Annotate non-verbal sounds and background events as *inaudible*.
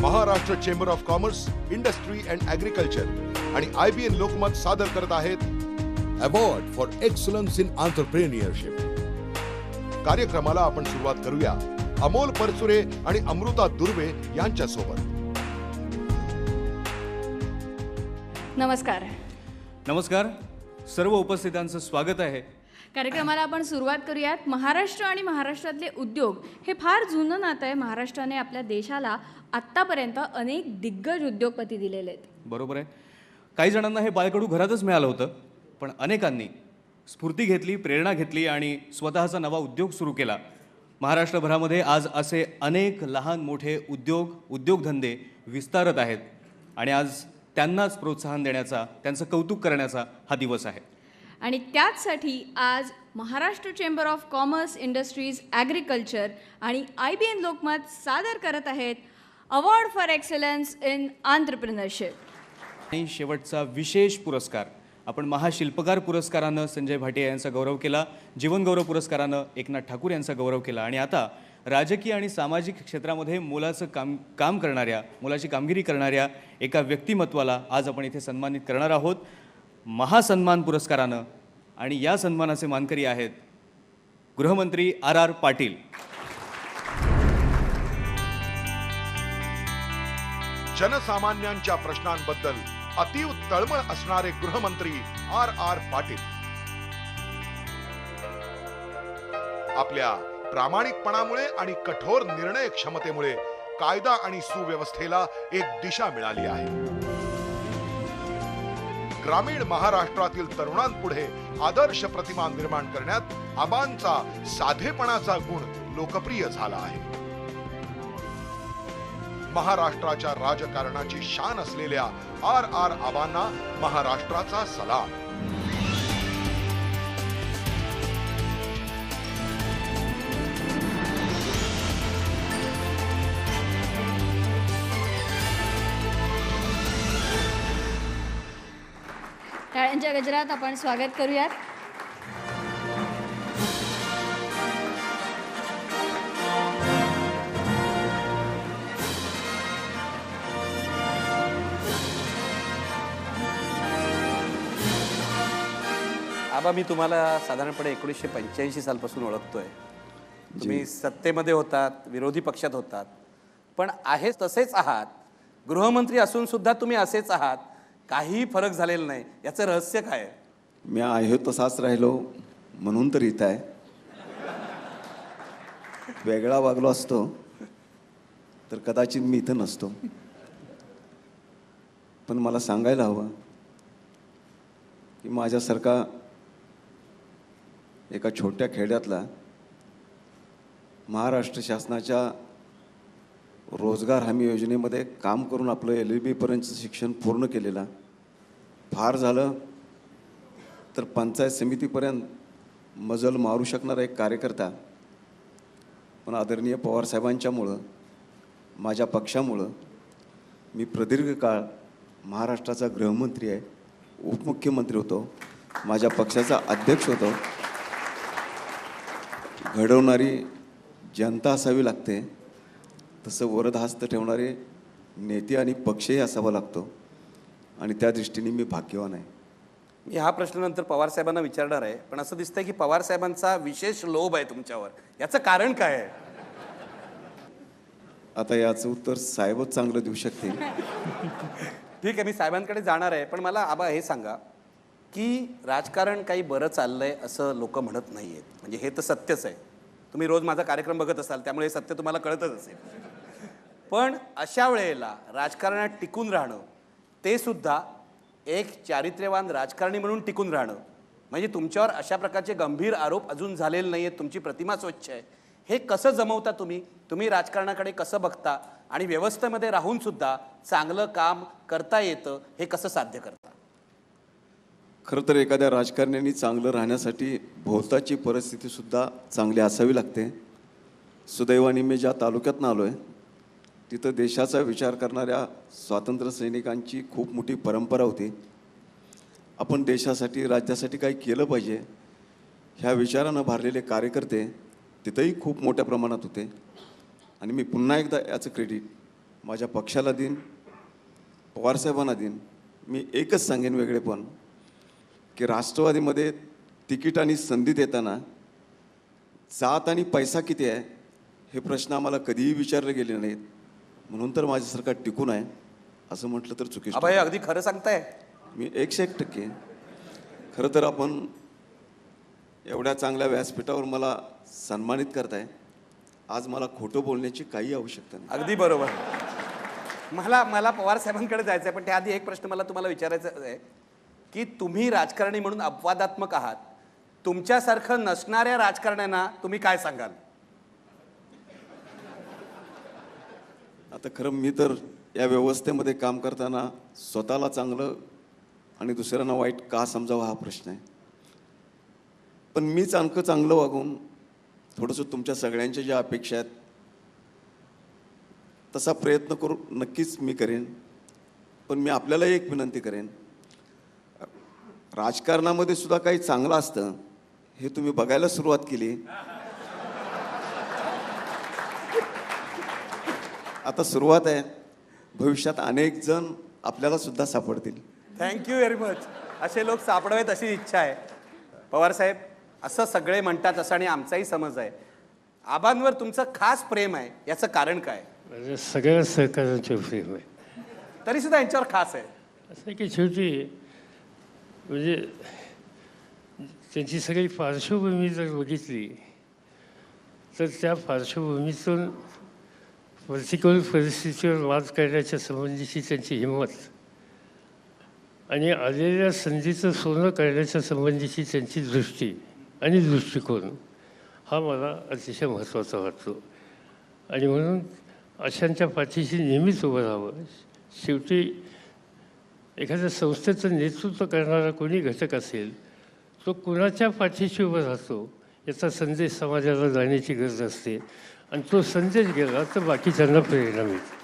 Maharashtra chamber of commerce industry and agriculture आणि I B N Lokmat सादर करत आहेत award for excellence in entrepreneurship कार्यक्रमाला आपण सुरुवात करूया. अमोल परचुरे आणि अमृता दुर्वे यांच्या सोबत नमस्कार. नमस्कार. सर्व उपस्थितांचं स्वागत आहे. कार्यक्रमाला आपण सुरुवात करूयात. महाराष्ट्र आणि महाराष्ट्रातले उद्योग हे फार जुनं नातं आहे. महाराष्ट्राने आपल्या देशाला आत्तापर्यंत अनेक दिग्गज उद्योगपती दिलेले आहेत. बरोबर आहे. काही जणांना हे बालकडू घरातच मिळालं होतं पण अनेकांनी स्फूर्ती घेतली प्रेरणा घेतली आणि स्वतःचा नवा उद्योग सुरू केला. महाराष्ट्रभरामध्ये आज असे अनेक लहान मोठे उद्योग उद्योगधंदे विस्तारत आहेत आणि आज त्यांनाच प्रोत्साहन देण्याचा त्यांचं कौतुक करण्याचा हा दिवस आहे. आणि त्याचसाठी आज Maharashtra chamber of commerce industries agriculture आणि आय बी एन लोकमत सादर करत आहेत award for excellence in entrepreneurship आणि शेवटचा विशेष पुरस्कार आपण महाशिल्पकार पुरस्कारानं संजय भाटिया यांचा गौरव केला जीवनगौरव पुरस्कारानं एकनाथ ठाकूर यांचा गौरव केला. आणि आता राजकीय आणि सामाजिक क्षेत्रामध्ये मोलाचं काम काम करणाऱ्या मोलाची कामगिरी करणाऱ्या एका व्यक्तिमत्वाला आज आपण इथे सन्मानित करणार आहोत. महासन्मान पुरस्कारानं आणि या सन्मानाचे मानकरी आहेत गृहमंत्री आर आर पाटील. जनसामान्यांच्या प्रश्नांबद्दल अतीव तळमळ असणारे गृहमंत्री आर आर पाटील. आपल्या प्रामाणिकपणामुळे आणि कठोर निर्णय क्षमतेमुळे कायदा आणि सुव्यवस्थेला एक दिशा मिळाली आहे. ग्रामीण महाराष्ट्रातील तरुणांपुढे आदर्श प्रतिमा निर्माण करण्यात आबांचा साधेपणाचा गुण लोकप्रिय झाला आहे. महाराष्ट्राच्या राजकारणाची शान असलेल्या आर आर आबांना महाराष्ट्राचा सलाम. टाळ्यांच्या गजरात आपण स्वागत करूयात. आबा मी तुम्हाला साधारणपणे एकोणीसशे पंच्याऐंशी सालपासून ओळखतोय. तुम्ही सत्तेमध्ये होतात विरोधी पक्षात होतात पण आहे तसेच आहात. गृहमंत्री असून सुद्धा तुम्ही असेच आहात. काहीही फरक झालेला नाही. याचं रहस्य काय आहे? मी आहे तसाच राहिलो म्हणून तर इथं आहे. वेगळा वागलो असतो तर कदाचित मी इथं नसतो. पण मला सांगायला हवं की माझ्यासारखा एका छोट्या खेड्यातला महाराष्ट्र शासनाच्या रोजगार हमी योजनेमध्ये काम करून आपलं एल ई बीपर्यंतचं शिक्षण पूर्ण केलेलं फार झालं तर पंचायत समितीपर्यंत मजल मारू शकणारा एक कार्यकर्ता पण आदरणीय पवारसाहेबांच्यामुळं माझ्या पक्षामुळं मी प्रदीर्घ काळ महाराष्ट्राचा गृहमंत्री आहे उपमुख्यमंत्री होतो माझ्या पक्षाचा अध्यक्ष होतो. घडवणारी जनता असावी लागते. तसं वरदहस्त ठेवणारे नेते आणि पक्षही असावा लागतो. आणि त्या दृष्टीने मी भाग्यवान आहे. मी हा प्रश्न नंतर पवार साहेबांना विचारणार आहे पण असं दिसतंय की पवार साहेबांचा विशेष लोभ आहे तुमच्यावर. याचं कारण काय आहे? आता याचं उत्तर साहेबच चांगलं देऊ शकतील. *laughs* ठीक आहे मी साहेबांकडे जाणार आहे पण मला आबा हे सांगा की राजकारण काही बरं चाललंय असं लोक म्हणत नाही आहेत म्हणजे हे तर सत्यच आहे. तुम्ही रोज माझा कार्यक्रम बघत असाल त्यामुळे हे सत्य तुम्हाला कळतच असेल. पण अशा वेळेला राजकारणात टिकून राहणं ते सुद्धा एक चारित्र्यवान राजकारणी म्हणून टिकून राहणं म्हणजे तुमच्यावर अशा प्रकारचे गंभीर आरोप अजून झालेले नाही आहेत तुमची प्रतिमा स्वच्छ आहे हे कसं जमवता तुम्ही? तुम्ही राजकारणाकडे कसं बघता? आणि व्यवस्थेमध्ये राहूनसुद्धा चांगलं काम करता येतं हे कसं साध्य करता? खरं तर एखाद्या राजकारण्यांनी चांगलं राहण्यासाठी भोवताची परिस्थितीसुद्धा चांगली असावी लागते. सुदैवाने मी ज्या तालुक्यातनं आलो आहे तिथं देशाचा विचार करणाऱ्या स्वातंत्र्य सैनिकांची खूप मोठी परंपरा होती. आपण देशासाठी राज्यासाठी काही केलं पाहिजे ह्या विचारानं भरलेले कार्यकर्ते तिथंही खूप मोठ्या प्रमाणात होते. आणि मी पुन्हा एकदा याचं क्रेडिट माझ्या पक्षाला देईन पवारसाहेबांना देईन. मी एकच सांगेन वेगळेपण. की राष्ट्रवादीमध्ये तिकीट आणि संधी देताना जात आणि पैसा किती आहे हे प्रश्न आम्हाला कधीही विचारले गेले नाहीत. म्हणून तर माझे सरकार टिकून आहे असं म्हटलं तर चुकीचं. हे अगदी खरं सांगताय. मी एकशे एक टक्के. खरं तर आपण एवढ्या चांगल्या व्यासपीठावर मला सन्मानित करताय. आज मला खोटं बोलण्याची काही आवश्यकता नाही. अगदी बरोबर. मला मला पवार साहेबांकडे जायचं आहे पण त्याआधी एक प्रश्न मला तुम्हाला विचारायचा आहे. की तुम्ही राजकारणी म्हणून अपवादात्मक आहात. तुमच्यासारखं नसणाऱ्या राजकारण्यांना तुम्ही काय सांगाल? आता खरं मी तर या व्यवस्थेमध्ये काम करताना स्वतःला चांगलं आणि दुसऱ्यांना वाईट का समजावं हा प्रश्न आहे. पण मीच आणखं चांगलं वागून थोडंसं तुमच्या सगळ्यांच्या ज्या अपेक्षा आहेत तसा प्रयत्न करू नक्कीच मी करेन. पण मी आपल्याला एक विनंती करेन राजकारणामध्ये सुद्धा काही चांगलं असतं हे तुम्ही बघायला सुरुवात केली. आता सुरुवात आहे. भविष्यात अनेक जण आपल्याला सुद्धा सापडतील. थँक्यू व्हेरी मच असे लोक सापडावेत अशी इच्छा आहे. पवार साहेब असं सगळे म्हणतात असं आणि आमचाही समज आहे. आबांवर तुमचं खास प्रेम आहे याचं कारण काय? माझ्या सगळ्या सहकार्यांचे प्रेम आहे. तरी सुद्धा यांच्यावर खास आहे. असं की शेवटी म्हणजे त्यांची सगळी पार्श्वभूमी जर बघितली तर त्या पार्श्वभूमीतून प्रतिकूल परिस्थितीवर मात करण्याच्या संबंधीची त्यांची हिंमत आणि आलेल्या संधीचं सोनं करण्याच्या संबंधीची त्यांची दृष्टी आणि दृष्टिकोन हा मला अतिशय महत्त्वाचा वाटतो. आणि म्हणून अशांच्या पाठीशी नेहमीच उभं राहावं. शेवटी एखाद्या संस्थेचं नेतृत्व करणारा कोणी घटक असेल तो कुणाच्या पाठीशी उभा राहतो याचा संदेश समाजाला जाण्याची गरज असते. आणि तो संदेश गेला तर बाकीच्यांना प्रेरणा मिळते